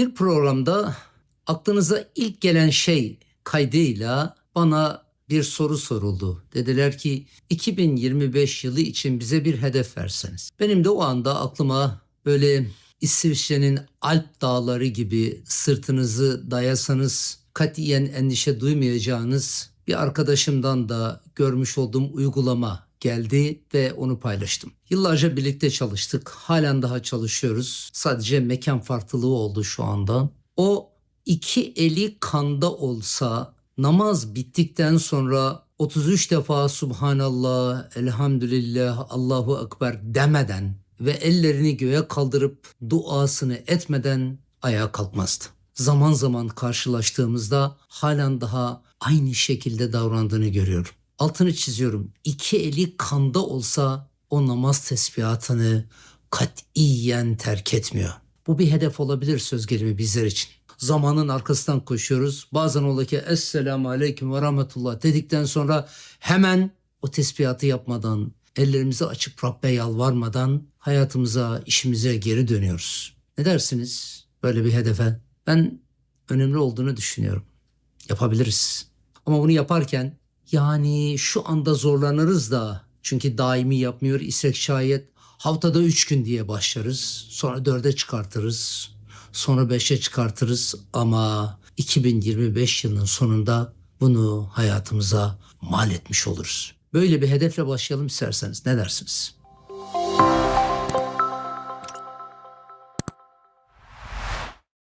Bir programda aklınıza ilk gelen şey kaydıyla bana bir soru soruldu. Dediler ki 2025 yılı için bize bir hedef verseniz. Benim de o anda aklıma böyle İsviçre'nin Alp dağları gibi sırtınızı dayasanız katiyen endişe duymayacağınız bir arkadaşımdan da görmüş olduğum uygulama geldi ve onu paylaştım. Yıllarca birlikte çalıştık. Halen daha çalışıyoruz. Sadece mekan farklılığı oldu şu anda. O iki eli kanda olsa namaz bittikten sonra 33 defa Subhanallah, Elhamdülillah, Allahu Ekber demeden ve ellerini göğe kaldırıp duasını etmeden ayağa kalkmazdı. Zaman zaman karşılaştığımızda halen daha aynı şekilde davrandığını görüyorum. Altını çiziyorum. İki eli kanda olsa o namaz tesbihatını katiyen terk etmiyor. Bu bir hedef olabilir söz gelimi bizler için. Zamanın arkasından koşuyoruz. Bazen ola ki Esselamu Aleyküm ve Rahmetullah dedikten sonra hemen o tesbihatı yapmadan, ellerimizi açıp Rabbe yalvarmadan hayatımıza, işimize geri dönüyoruz. Ne dersiniz böyle bir hedefe? Ben önemli olduğunu düşünüyorum. Yapabiliriz. Ama bunu yaparken yani şu anda zorlanırız da çünkü daimi yapmıyor isek şayet haftada üç gün diye başlarız. Sonra dörde çıkartırız. Sonra beşe çıkartırız ama 2025 yılının sonunda bunu hayatımıza mal etmiş oluruz. Böyle bir hedefle başlayalım isterseniz ne dersiniz?